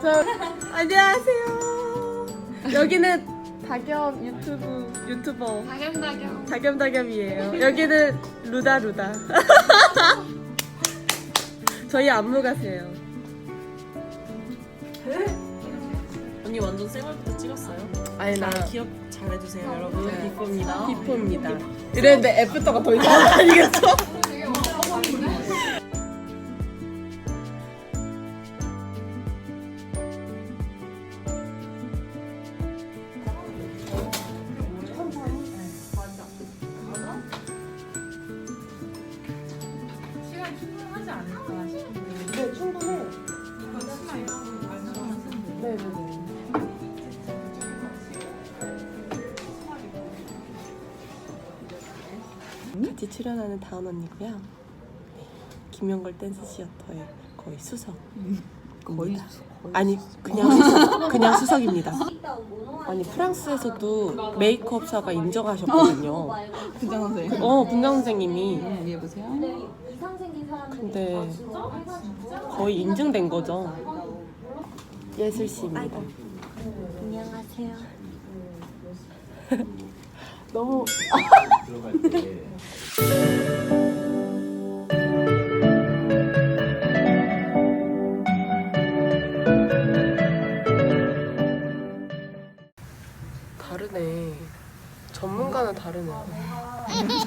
저 안녕하세요. 여기는 다겸 유튜브 유튜버 다겸다겸 다겸다겸이에요. 여기는 루다 루다. 저희 안무 가세요. 언니 완전 쌩얼부터 찍었어요? 아니 나 기억 잘 해주세요 여러분 네. 비포입니다 비포입니다. 이랬는데 애프터가 더 이상한 거 아니겠어? 같이 출연하는 다운 언니고요. 네, 김영걸 댄스 시어터의 거의 수석. 거의 아니 그냥 수석, 그냥 수석입니다. 아니 프랑스에서도 메이크업사가 인정하셨거든요. 분장 선생님 어 분장 선생님이 보세요 이상 생긴 사람들이 근데 거의 인증된 거죠. 예술씨입니다. 안녕하세요. 너무 다르네. 전문가는 다르네.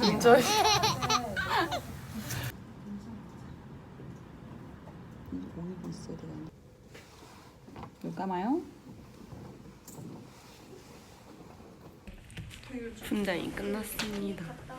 진짜. 오이도 있어야 되겠네 눈 감아요 분장이 끝났습니다.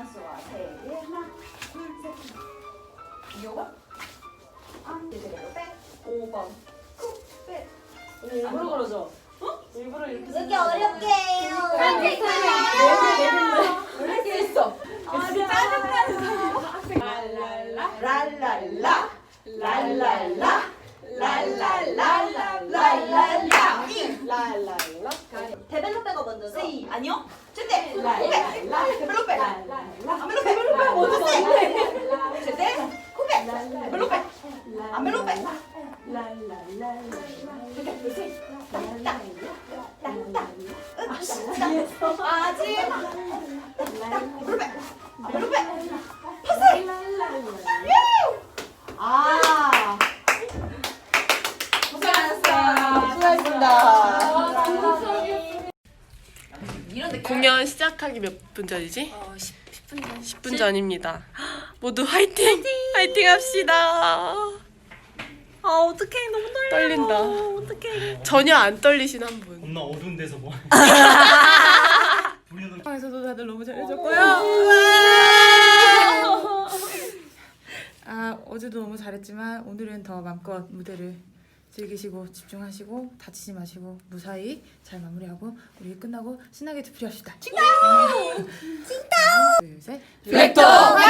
프랑스와 세개 하나 둘셋 요거 안 제대로 빼 5번. 꾹빼 일부러 그러죠? 일부러 이렇게 이렇게 어렵게 해요 이렇게 했어? 랄랄라. 랄랄라. 랄랄라. 랄랄라. 랄랄라 데벨로페가 먼저 세 아니요? 제때 랄랄라. 데벨로페 아멜로페 데벨로페 먼저 세. 제때 코페. 데벨로페 아멜로페 랄랄라. 아지 데벨로페 아멜로페 파세 아 공연 시작하기 몇 분 전이지? 어, 10분 전 10분 전입니다. 모두 화이팅! 화이팅 합시다. 아 어떡해 너무 떨려 떨린다. 어떡해 전혀 안 떨리신 한 분. 겁나 어두운 데서 뭐 우리는 에서도 다들 너무 잘해줬고요 아 어제도 너무 잘했지만 오늘은 더 마음껏 무대를 즐기시고 집중하시고 다치지 마시고 무사히 잘 마무리하고 우리 끝나고 신나게 되풀이합시다. 칭다오! 칭다오 둘셋. 블랙도 화이팅!